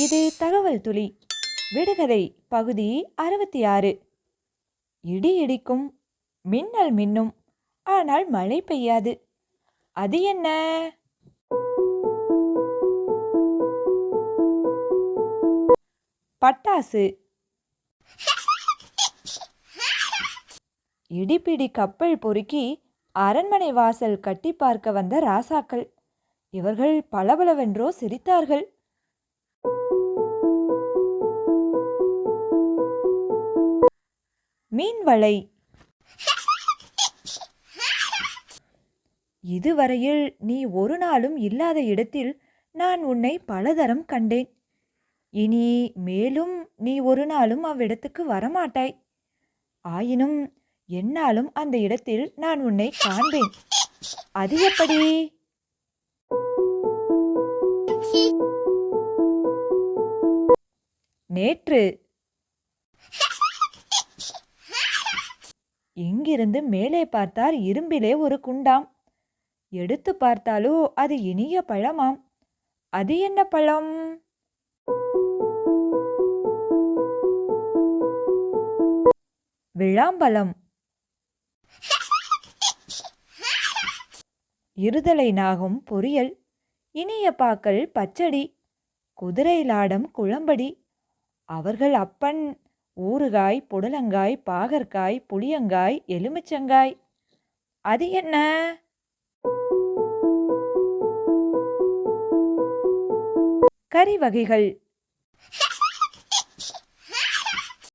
இது தகவல் துளி. விடுகதை பகுதி அறுபத்தி ஆறு இடி இடிக்கும் மின்னல் மின்னும் ஆனால் மழை பெய்யாது. அது என்ன? பட்டாசு. இடிப்பிடி கப்பல் பொறுக்கி அரண்மனை வாசல் கட்டி பார்க்க வந்த ராசாக்கள். இவர்கள் பளபளவென்றோ சிரித்தார்கள். மீன்வலை இதுவரையில் நீ ஒரு நாளும் இல்லாத இடத்தில் நான் உன்னை பலதரம் கண்டேன். இனி மேலும் நீ ஒரு நாளும் அவ்விடத்துக்கு வரமாட்டாய். ஆயினும் என்னாலும் அந்த இடத்தில் நான் உன்னை காண்பேன். அது எப்படி? நேற்று இங்கிருந்து மேலே பார்த்தார் இரும்பிலே ஒரு குண்டாம். எடுத்து பார்த்தாலோ அது இனிய பழமாம். அது என்ன பழம்? விழாம்பழம். இருதலை நாகம் பொரியல். இனிய பாக்கள் பச்சடி. குதிரை லாடம் குழம்படி. அவர்கள் அப்பன் ஊறுகாய் புடலங்காய் பாகற்காய் புளியங்காய் எலுமிச்சங்காய். அது என்ன? கறி வகைகள்.